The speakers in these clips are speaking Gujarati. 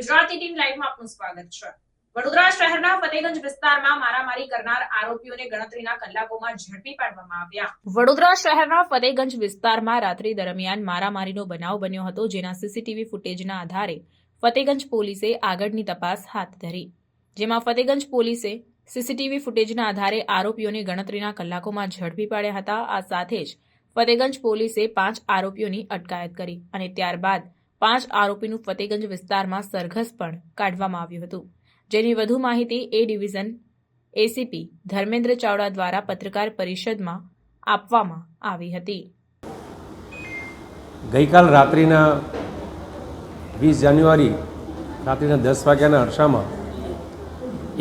ગુજરાતી ટીમ લાઈવમાં આપનું સ્વાગત છે. વડોદરા શહેરના ફતેગંજ વિસ્તારમાં મારામારી કરનાર આરોપીઓને ગણતરીના કલાકોમાં ઝડપી પાડવામાં આવ્યા. વડોદરા શહેરના ફતેગંજ વિસ્તારમાં રાત્રિ દરમિયાન મારામારીનો બનાવ બન્યો હતો, જેના સીસીટીવી ફૂટેજના આધારે ફતેગંજ પોલીસે આગળની તપાસ હાથ ધરી. જેમાં ફતેગંજ પોલીસે સીસીટીવી ફૂટેજના આધારે આરોપીઓને ગણતરીના કલાકોમાં ઝડપી પાડ્યા હતા. આ સાથે જ ફતેગંજ પોલીસે પાંચ આરોપીઓની અટકાયત કરી અને ત્યારબાદ પાંચ આરોપીનું ફતેગંજ વિસ્તારમાં સરઘસ પણ કાઢવામાં આવ્યું હતું. જેની વધુ માહિતી A division ACP Dharmendra Chavda દ્વારા પત્રકાર પરિષદમાં આપવામાં આવી હતી. ગઈકાલ રાત્રિના વીસ જાન્યુઆરી, રાત્રિના દસ વાગ્યાના અરસામાં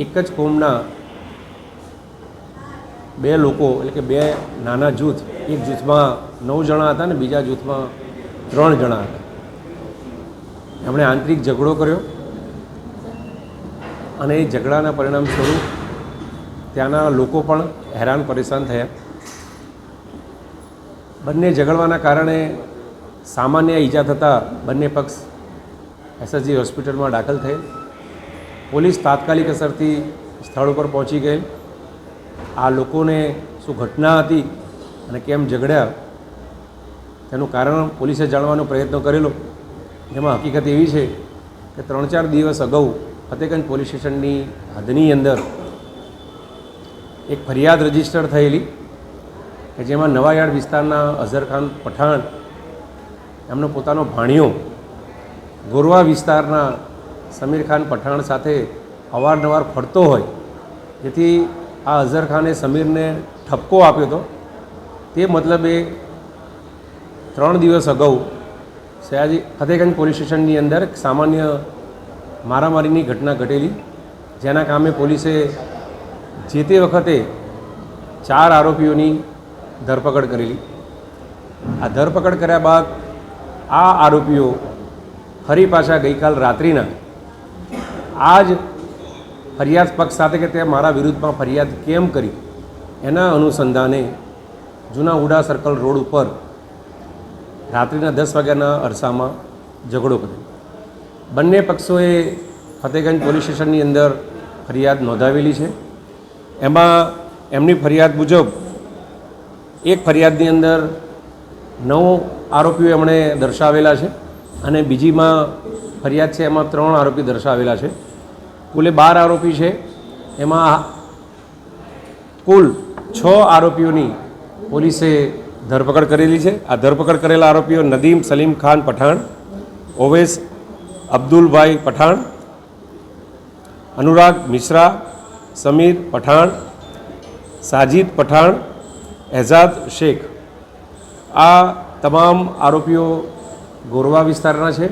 એક જ કોમના બે લોકો, એટલે કે બે નાના જૂથ, એક જૂથમાં નવ જણા હતા ને બીજા જૂથમાં ત્રણ જણા હતા. એમણે આંતરિક ઝઘડો કર્યો અને એ ઝઘડાના પરિણામ સ્વરૂપ ત્યાંના લોકો પણ હેરાન પરેશાન થયા. બંને ઝઘડવાના કારણે સામાન્ય ઈજા થતાં બંને પક્ષ એસએસજી હોસ્પિટલમાં દાખલ થયેલ પોલીસ તાત્કાલિક અસરથી સ્થળ ઉપર પહોંચી ગઈ આ લોકોને શું ઘટના હતી અને કેમ ઝઘડ્યા તેનું કારણ પોલીસે જાણવાનો પ્રયત્ન કરેલો. જેમાં હકીકત એવી છે કે ત્રણ ચાર દિવસ અગાઉ ફતેગંજ પોલીસ સ્ટેશનની હદની અંદર એક ફરિયાદ રજિસ્ટર થયેલી કે જેમાં નવાયાર્ડ વિસ્તારના અઝરખાન પઠાણ એમનો પોતાનો ભાણિયો ગોરવા વિસ્તારના સમીર ખાન પઠાણ સાથે અવારનવાર ફરતો હોય, જેથી આ અઝરખાને સમીરને ઠપકો આપ્યો હતો. તે મતલબે ત્રણ દિવસ અગાઉ સયાજી, ફતેગંજ પોલીસ સ્ટેશનની અંદર સામાન્ય મારામારીની ઘટના ઘટેલી, જેના કામે પોલીસે જે તે વખતે ચાર આરોપીઓની ધરપકડ કરેલી. આ ધરપકડ કર્યા બાદ આ આરોપીઓ ફરી પાછા ગઈકાલ રાત્રિના આ જ ફરિયાદ પક્ષ સાથે કે તે મારા વિરુદ્ધમાં ફરિયાદ કેમ કરી? એના અનુસંધાને જૂના ઉડા સર્કલ રોડ ઉપર રાત્રિના દસ વાગ્યાના અરસામાં ઝઘડો કર્યો. બંને પક્ષોએ ફતેગંજ પોલીસ સ્ટેશનની અંદર ફરિયાદ નોંધાવેલી છે. એમાં એમની ફરિયાદ મુજબ એક ફરિયાદની અંદર નવ આરોપીઓ એમણે દર્શાવેલા છે અને બીજીમાં ફરિયાદ છે એમાં ત્રણ આરોપી દર્શાવેલા છે. કુલે બાર આરોપી છે. એમાં કુલ છ આરોપીઓની પોલીસે ધરપકડ કરેલી છે. આ ધરપકડ કરેલા આરોપીઓ નદીમ સલીમ ખાન પઠાણ, ઓવેસ અબ્દુલભાઈ પઠાણ, અનુરાગ મિશ્રા, સમીર પઠાણ, સાજિદ પઠાણ, એઝાદ શેખ. આ તમામ આરોપીઓ ગોરવા વિસ્તારના છે.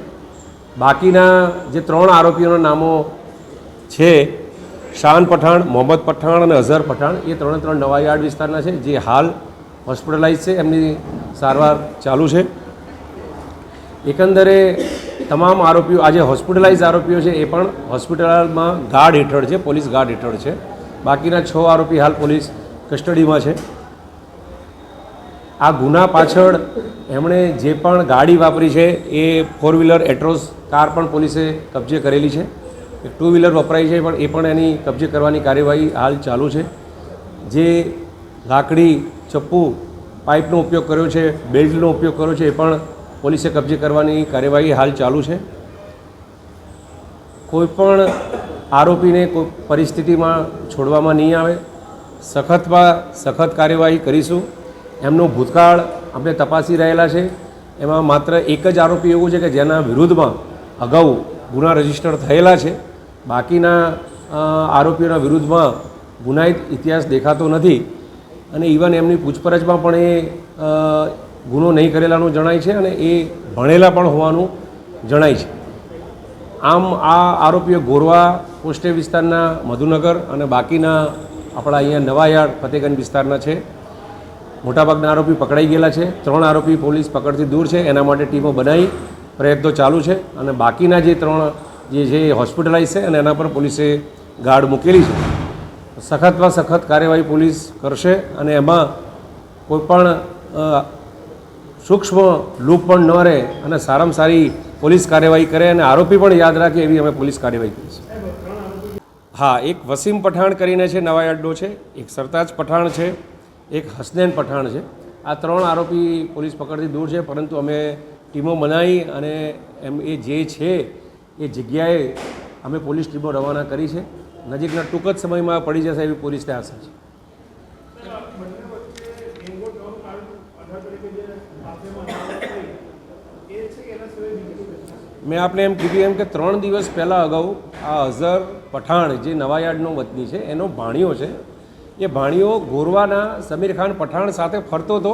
બાકીના જે ત્રણ આરોપીઓના નામો છે, શાન પઠાણ, મોહમ્મદ પઠાણ અને અઝહર પઠાણ, એ ત્રણે ત્રણ નવાયાર્ડ વિસ્તારના છે. જે હાલ હોસ્પિટલાઇઝ છે, એમની સારવાર ચાલુ છે. એકંદરે તમામ આરોપીઓ આજે હોસ્પિટલાઇઝ આરોપીઓ છે, એ પણ હોસ્પિટલમાં ગાર્ડ હેઠળ છે, પોલીસ ગાર્ડ હેઠળ છે. બાકીના છ આરોપી હાલ પોલીસ કસ્ટડીમાં છે. આ ગુના પાછળ એમણે જે પણ ગાડી વાપરી છે, એ ફોર વ્હીલર એટ્રોસ કાર પણ પોલીસે કબજે કરેલી છે. ટુ વ્હીલર વપરાય છે, પણ એ પણ એની કબજે કરવાની કાર્યવાહી હાલ ચાલુ છે. જે લાકડી ચપ્પુ પાઇપનો ઉપયોગ કર્યો છે, બેલ્ટનો ઉપયોગ કર્યો છે, એ પણ પોલીસે કબજે કરવાની કાર્યવાહી હાલ ચાલુ છે. કોઈ પણ આરોપીને કોઈ પરિસ્થિતિમાં છોડવામાં નહીં આવે. સખતમાં સખત કાર્યવાહી કરીશું. એમનો ભૂતકાળ આપણે તપાસી રહેલા છે. એમાં માત્ર એક જ આરોપી એવું છે કે જેના વિરુદ્ધમાં અગાઉ ગુના રજિસ્ટર થયેલા છે. બાકીના આરોપીઓના વિરુદ્ધમાં ગુનાહિત ઇતિહાસ દેખાતો નથી. અને ઇવન એમની પૂછપરછમાં પણ એ ગુનો નહીં કરેલાનું જણાય છે અને એ ભણેલા પણ હોવાનું જણાય છે. આમ આ આરોપીઓ ગોરવા પોસ્ટે વિસ્તારના મધુનગર અને બાકીના આપણા અહીંયા નવાયાર ફતેગંજ વિસ્તારના છે. મોટાભાગના આરોપી પકડાઈ ગયેલા છે. ત્રણ આરોપી પોલીસ પકડથી દૂર છે. એના માટે ટીમો બનાવી પ્રયત્નો ચાલુ છે અને બાકીના જે ત્રણ જે છે એ હોસ્પિટલાઇઝ છે અને એના પર પોલીસે ગાર્ડ મૂકેલી છે. સખતમાં સખત કાર્યવાહી પોલીસ કરશે અને એમાં કોઈપણ સૂક્ષ્મ લૂપ પણ ન રહે અને સારામાં સારી પોલીસ કાર્યવાહી કરે અને આરોપી પણ યાદ રાખે એવી અમે પોલીસ કાર્યવાહી કરીશું હા, એક વસીમ પઠાણ કરીને છે, નવા અડ્ડો છે, એક સરતાજ પઠાણ છે, એક હસનૈન પઠાણ છે. આ ત્રણ આરોપી પોલીસ પકડથી દૂર છે, પરંતુ અમે ટીમો બનાવી અને એમ એ જે છે, એ જગ્યાએ અમે પોલીસ ટીમો રવાના કરી છે. નજીકના ટૂંક જ સમયમાં પડી જશે એવી પોલીસને આશા છે. મેં આપને એમ કીધું એમ કે ત્રણ દિવસ પહેલાં અગાઉ આ અઝર પઠાણ જે નવાયાર્ડનો વતની છે, એનો ભાણિયો છે, એ ભાણિયો ગોરવાના સમીર ખાન પઠાણ સાથે ફરતો હતો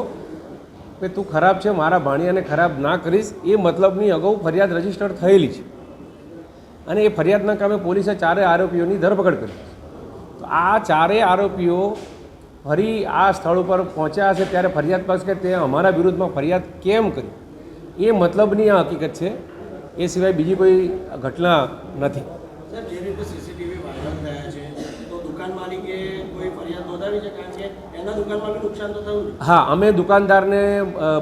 કે તું ખરાબ છે, મારા ભાણિયાને ખરાબ ના કરીશ, એ મતલબની અગાઉ ફરિયાદ રજિસ્ટર થયેલી છે. અને એ ફરિયાદના કામે પોલીસે ચારે આરોપીઓની ધરપકડ કરી. તો આ ચારેય આરોપીઓ ફરી આ સ્થળ ઉપર પહોંચ્યા હશે ત્યારે ફરિયાદ પાસે કે તે અમારા વિરુદ્ધમાં ફરિયાદ કેમ કરી? એ મતલબની આ હકીકત છે. એ સિવાય બીજી કોઈ ઘટના નથી. હા અમે દુકાનદારને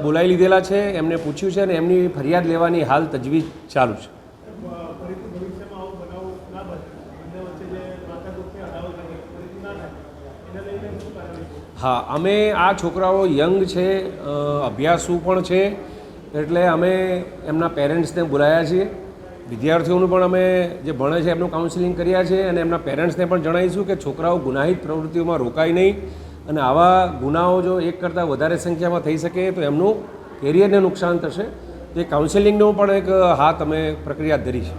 બોલાવી લીધેલા છે એમને પૂછ્યું છે અને એમની ફરિયાદ લેવાની હાલ તજવીજ ચાલુ છે ફરીથી ભવિષ્યમાં આવો બનાવ ના બને બંને વચ્ચે જે માથાકૂટની અડાવત હતી ફરીથી ના થાય એને લઈને શું કાર્યવાહી હા, અમે આ છોકરાઓ યંગ છે અભ્યાસુ પણ છે, એટલે અમે એમના પેરેન્ટ્સને બોલાયા છીએ. વિદ્યાર્થીઓનું પણ અમે જે ભણે છે એમનું કાઉન્સિલિંગ કર્યા છે અને એમના પેરેન્ટ્સને પણ જણાવીશું કે છોકરાઓ ગુનાહિત પ્રવૃત્તિઓમાં રોકાય નહીં અને આવા ગુનાઓ જો એક કરતાં વધારે સંખ્યામાં થઈ શકે તો એમનું કેરિયરને નુકસાન થશે. તે કાઉન્સેલિંગનો પણ એક હાથ અમે પ્રક્રિયા ધરી છે.